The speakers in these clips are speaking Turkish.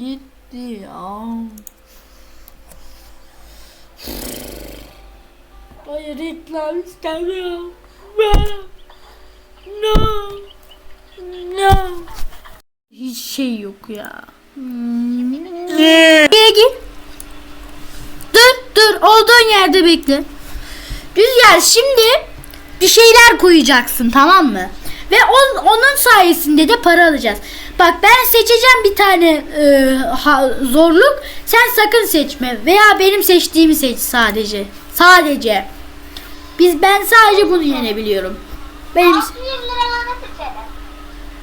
Gitti ya. Hayır reklam istemiyorum. No. No. Hiç şey yok ya. Gel gir. Dur dur olduğun yerde bekle. Rüzgar şimdi bir şeyler koyacaksın tamam mı? Ve on, onun sayesinde de para alacağız. Bak ben seçeceğim bir tane e, ha- zorluk. Sen sakın seçme. Veya benim seçtiğimi seç sadece. Sadece. Biz ben sadece bunu yenebiliyorum. Benim... 600 liralarını seçelim.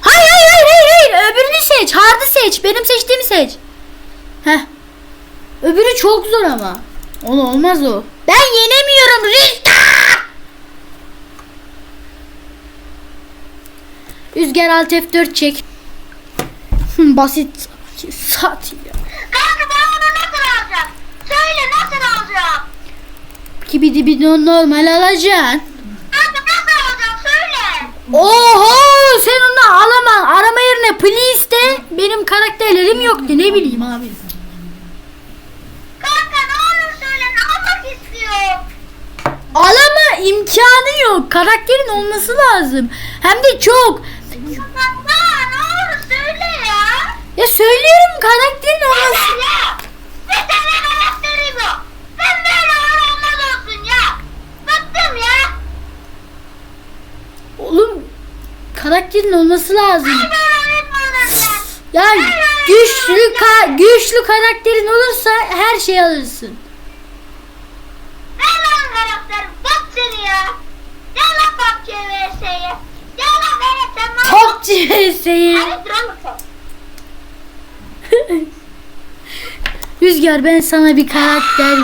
Hayır hayır hayır hayır hayır. Öbürünü seç. Hard'ı seç. Benim seçtiğimi seç. Heh. Öbürü çok zor ama. Onu olmaz o. Ben yenemiyorum Rüzgar. Rüzgar alt F4 çek. Basit. Sat ya. Kanka ben bunu nasıl alacağım? Söyle nasıl alacağım? Gibi dibi normal alacaksın. Kanka nasıl alacağım söyle. Oho sen onu alamam. Arama yerine please de benim karakterlerim yoktu ne bileyim abi. Kanka ne olur söyle ne almak istiyor? Alama imkanı yok. Karakterin olması lazım. Hem de çok. Ya. Bıktım ya. Oğlum karakterin olması lazım. Ya. Güçlü ka- güçlü karakterin olursa her şeyi alırsın. Ver lan karakter. Bak seni ya. Gel lan PUBG VS'ye. Gel lan evet sen lan. Top CS'yi. Hadi duralım sen. Rüzgar ben sana bir karakter.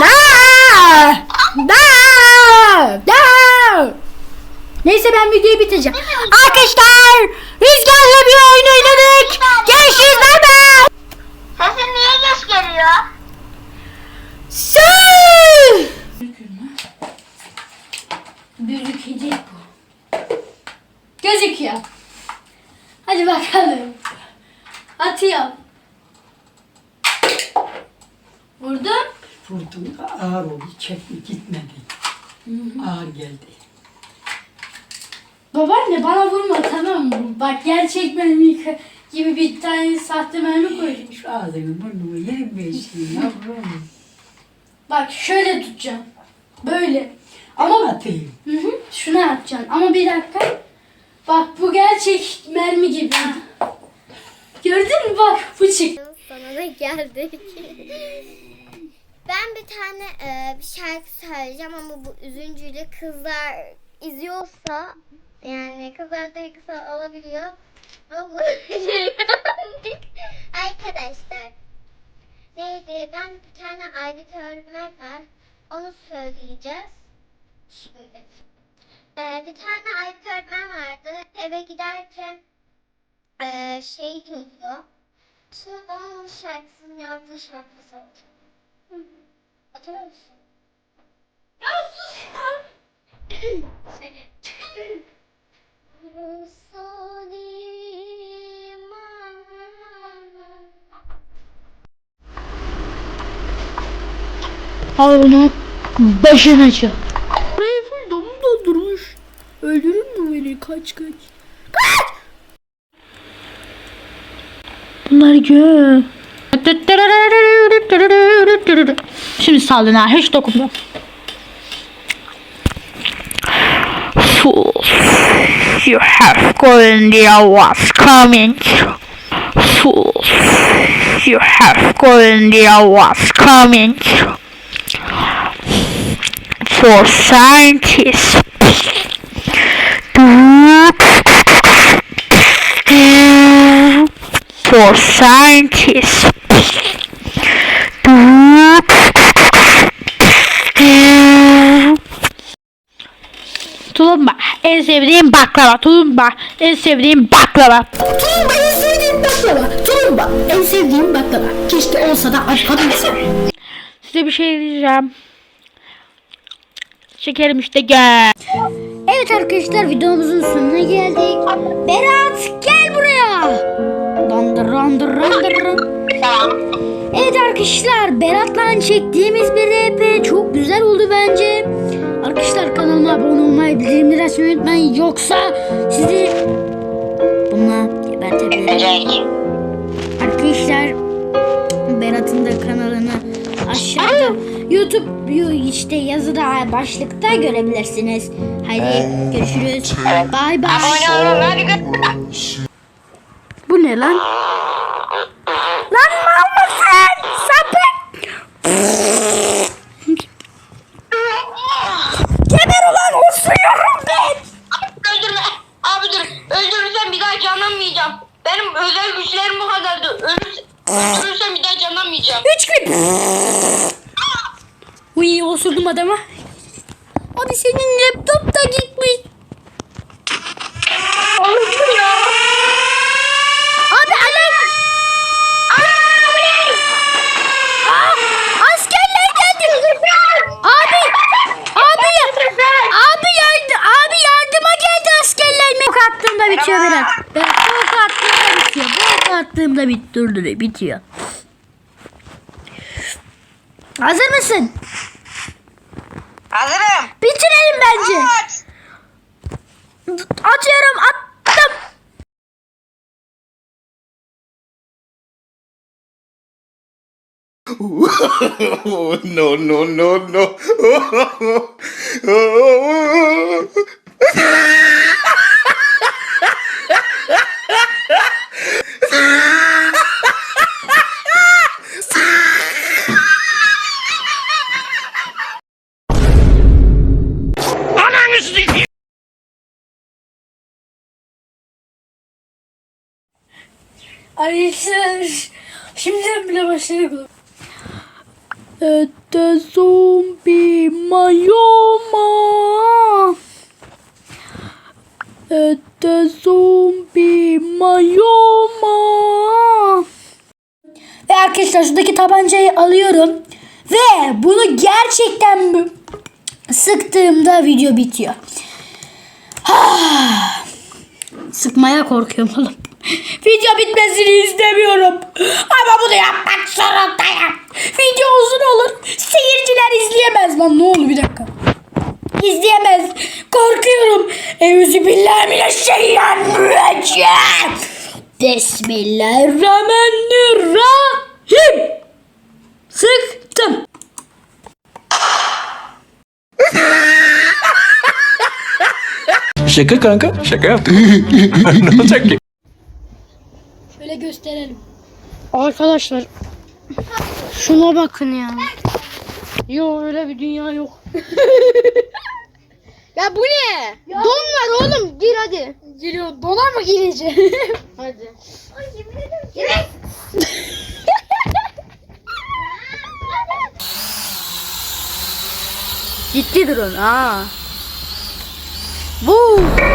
Da! Da! Da! Neyse ben videoyu bitireceğim. Arkadaşlar Rüzgar'la bir oyun oynadık. Görüşürüz bay bay. Sesin niye geç geliyor? Su! Gözükecek bu. Gözüküyor. Hadi bakalım. Atıyorum. Vurdum. Vurdum ağır oldu, çekme gitmedi. Ağır geldi. Babaanne bana vurma tamam mı? Bak gerçek mermi gibi bir tane sahte mermi koydum. Şu ağzını burnunu yerim beşiği yavrum. Bak şöyle tutacağım. Böyle. Ama Atayım. Hı hı, şuna atacaksın. Ama bir dakika. Bak bu gerçek mermi gibi. Gördün mü bak bu çık. Sana da geldik. ben bir tane e, bir şarkı söyleyeceğim ama bu üzüncüyle kızlar izliyorsa yani kızlar da kısa olabiliyor. Ama Arkadaşlar neydi ben bir tane öğretmen var onu söyleyeceğiz. Şimdi. E, bir tane öğretmen vardı eve giderken e, şey duyuyor. Şimdi ben onun şarkısını yazdığı şarkı söyleyeceğim. Hatırlıyor musun? Ya sus ya! Al onu başına çal. Buraya full dolu doldurmuş. Öldürür mü beni? Kaç. Kaç! Bunlar gö. Şimdi sallına hiç dokunma. Fools, you have golden deer was coming. Fools, you have golden deer was coming. For scientists. For scientists. Tulumba en sevdiğim baklava. Tulumba en sevdiğim baklava. Tulumba en sevdiğim baklava. Tulumba en sevdiğim baklava. Keşke olsa da açabilsem. Size bir şey diyeceğim. Şekerim işte gel. Evet arkadaşlar videomuzun sonuna geldik. Berat gel Evet arkadaşlar Berat'la çektiğimiz bir RP çok güzel oldu bence. Arkadaşlar kanalıma abone olmayı bildirimleri açmayı unutmayın. Yoksa sizi bununla gebertebilirim. Arkadaşlar Berat'ın da kanalını aşağıda YouTube işte yazıda başlıkta görebilirsiniz. Haydi görüşürüz. Bay bay. Hadi. Bu ne? Lan mısın? Sapık. Geber ulan osuruyorum ben. Öldürme. Abi dur. Öldürürsem bir daha canlanmayacağım. Benim özel güçlerim bu kadardı. Ölürse, öldürürsem bir daha canlanmayacağım. Üç gün. Uy osurdum adama. Abi senin laptop da gitmiş. Abi alarm. Aa, askerler geldi. Abi. Abi ya. Abi yardım. Abi yardıma geldi askerler. Bu ok attığımda bitiyor Berat. Berat bu ok attığımda bitiyor. Bu ok attığımda bit durdu bitiyor. Hazır mısın? Hazırım. Bitirelim bence. Aç. Atıyorum attım. No, no, no, no. Arkadaşlar şimdiden bile başlayalım. Ete zombi mayoma. Ete zombi mayoma. Ve arkadaşlar şuradaki tabancayı alıyorum. Ve bunu gerçekten sıktığımda video bitiyor. Sıkmaya korkuyorum oğlum. Video bitmesini istemiyorum. Ama bunu yapmak zorundayım. Video uzun olur. Seyirciler izleyemez lan. Ne oldu bir dakika. İzleyemez. Korkuyorum. Euzubillahimineşşeytanirracim. Bismillahirrahmanirrahim. Sıktım. Şaka kanka. Şaka yaptım. ne olacak ki? Gösterelim. Arkadaşlar şuna bakın ya. Yok öyle bir dünya yok. Ya bu ne? Don var oğlum gir hadi. Giriyor. Dolar mı gireceğim? Hadi. Ciddi durun ha. Bu. Dışarı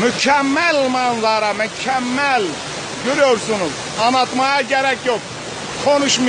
Mükemmel manzara, mükemmel. Görüyorsunuz. Anlatmaya gerek yok. Konuşmuyor.